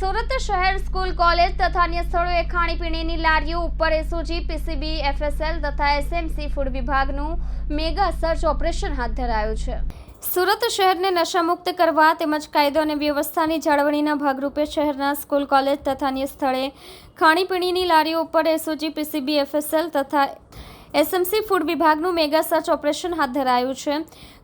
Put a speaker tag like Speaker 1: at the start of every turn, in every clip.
Speaker 1: સુરત શહેર school, college તથા અન્ય સ્થળોએ ખાણીપીણીની લારીઓ ઉપર એસઓજી, પીસીબી, એફએસએલ તથા એસએમસી ફૂડ વિભાગનું મેગા સર્ચ ઓપરેશન હાથ ધરાયું છે. સુરત શહેરને નશામુક્ત કરવા તેમજ કાયદો અને વ્યવસ્થાની જાળવણીના ભાગરૂપે શહેરના સ્કૂલ, કોલેજ તથા અન્ય સ્થળે ખાણીપીણીની લારીઓ ઉપર એસઓજી, પીસીબી, એફએસએલ તથા એસએમસી ફૂડ વિભાગનું મેગા સર્ચ ઓપરેશન હાથ ધરાયું છે.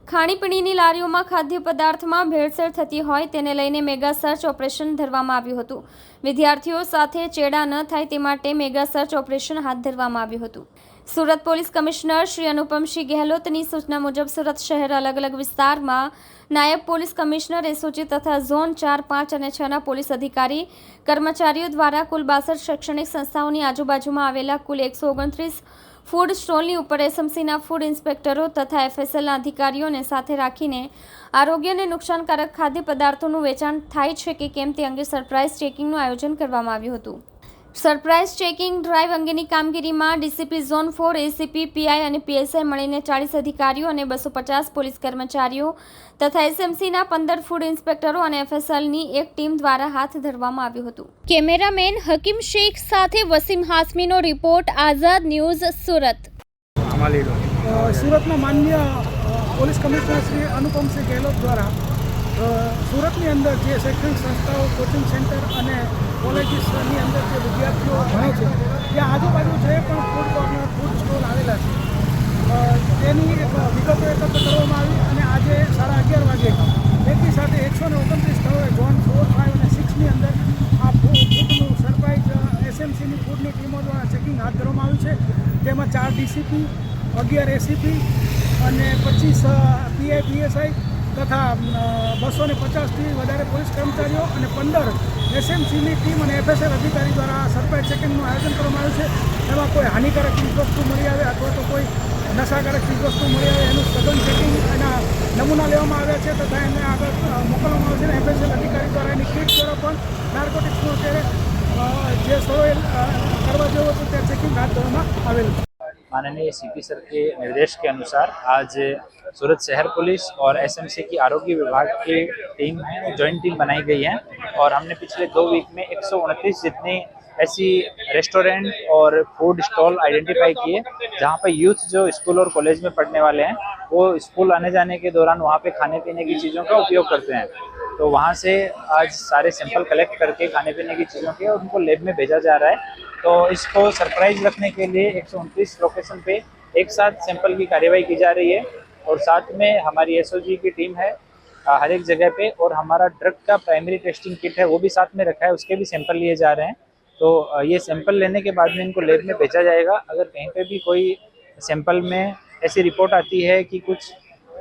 Speaker 1: ખાણીપીણીની લારીઓમાં ખાદ્ય પદાર્થમાં ભેળસેળ થતી હોય તેને લઈને મેગા સર્ચ ઓપરેશન ધરવામાં આવ્યું હતું. વિદ્યાર્થીઓ સાથે ચેડા ન થાય તે માટે મેગા સર્ચ ઓપરેશન હાથ ધરવામાં આવ્યું હતું. સુરત પોલીસ કમિશનર શ્રી અનુપમસિંહ ગેહલોતની સૂચના મુજબ સુરત શહેર અલગ અલગ વિસ્તારમાં નાયબ પોલીસ કમિશનર એસઓજી તથા ઝોન ચાર, પાંચ અને છના પોલીસ અધિકારી, કર્મચારીઓ દ્વારા કુલ બાસઠ શૈક્ષણિક સંસ્થાઓની આજુબાજુમાં આવેલા કુલ એકસો ઓગણત્રીસ ફૂડ સ્ટોલની ઉપર એસએમસીના ફૂડ ઇન્સ્પેક્ટરો તથા એફએસએલના અધિકારીઓને સાથે રાખીને આરોગ્યને નુકસાનકારક ખાદ્ય પદાર્થોનું વેચાણ થાય છે કે કેમ તે અંગે સરપ્રાઇઝ ચેકિંગનું આયોજન કરવામાં આવ્યું હતું. સરપ્રાઇઝ ચેકિંગ ડ્રાઈવ અંગેની કામગીરીમાં DCP zone four ACP PI અને પીએસઆઈ મળીને ચાળીસ અધિકારીઓ અને બસો પચાસ પોલીસ કર્મચારીઓ તથા એસએમસીના પંદર ફૂડ ઇન્સ્પેક્ટરો અને એફએસએલની એક ટીમ દ્વારા હાથ ધરવામાં આવ્યું હતું. કેમેરામેન હકીમ શેખ સાથે વસીમ હાસમીનો રિપોર્ટ આઝાદ ન્યૂઝ સુરત.
Speaker 2: સુરતના માન્ય પોલીસ કમિશનર શ્રી અનુપમસિંહ ગેહલોત દ્વારા સુરતની અંદર જે શૈક્ષણિક સંસ્થાઓ કોચિંગ સેન્ટર અને કોલેજીસની અંદર જે વિદ્યાર્થીઓ ભણે છે. ત્યાં આજુબાજુ જે પણ ફૂડ કોર્નર ફૂડ સ્ટોલ આવેલા છે તેની એક વિગતો એકત્ર કરવામાં આવી અને આજે સાડા અગિયાર વાગે એકી સાથે એકસો ને ઓગણત્રીસ સ્થળોએ ઝોન ફોર ફાઇવ અને સિક્સની અંદર આ ફૂડનું સરપ્રાઇઝ એસએમસીની ફૂડની ટીમો દ્વારા ચેકિંગ હાથ ધરવામાં આવ્યું છે. તેમાં ચાર ડીસીપી અગિયાર એસીપી અને પચીસ પીઆઈ પીએસઆઈ તથા બસો ને પચાસથી વધારે પોલીસ કર્મચારીઓ અને પંદર એસએમસીની ટીમ અને એફએસએલ અધિકારી દ્વારા સરપ્રાઇઝ ચેકિંગનું આયોજન કરવામાં આવ્યું છે. એમાં કોઈ હાનિકારક ચીજવસ્તુ મળી આવે અથવા તો કોઈ નશાકારક ચીજવસ્તુ મળી આવે એનું સઘન ચેકિંગ એના નમૂના લેવામાં આવ્યા છે. તથા એને આગળ મોકલવામાં આવે છે અને એફએસએલ અધિકારી દ્વારા એની કીટ દ્વારા પણ નાર્કોટિક્સનું અત્યારે જે સ્થળોએ કરવા જેવું હતું, ત્યાં ચેકિંગ હાથ ધરવામાં આવેલું છે.
Speaker 3: माननीय सीपी सर के निर्देश के अनुसार आज सूरत शहर पुलिस और एसएमसी की आरोग्य विभाग की टीम है टीम बनाई गई है और हमने पिछले दो वीक में एक जितनी ऐसी रेस्टोरेंट और फ़ूड स्टॉल आइडेंटिफाई किए, जहाँ पर यूथ जो स्कूल और कॉलेज में पढ़ने वाले हैं, वो स्कूल आने जाने के दौरान वहाँ पे खाने पीने की चीज़ों का उपयोग करते हैं। तो वहाँ से आज सारे सैंपल कलेक्ट करके खाने पीने की चीज़ों के और उनको लेब में भेजा जा रहा है। तो इसको सरप्राइज़ रखने के लिए एक सौ उनतीस लोकेशन पे एक साथ सैंपल की कार्यवाही की जा रही है और साथ में हमारी एसओजी की टीम है हर एक जगह पे और हमारा ड्रग का प्राइमरी टेस्टिंग किट है, वो भी साथ में रखा है, उसके भी सैंपल लिए जा रहे हैं। तो ये सैंपल लेने के बाद में इनको लेब में भेजा जाएगा। अगर कहीं पे भी कोई सैंपल में ऐसी रिपोर्ट आती है कि कुछ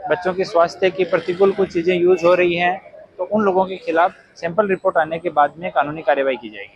Speaker 3: बच्चों के स्वास्थ्य की प्रतिकूल कुछ चीज़ें यूज़ हो रही हैं तो उन लोगों के खिलाफ सैंपल रिपोर्ट आने के बाद में कानूनी कार्यवाही की जाएगी।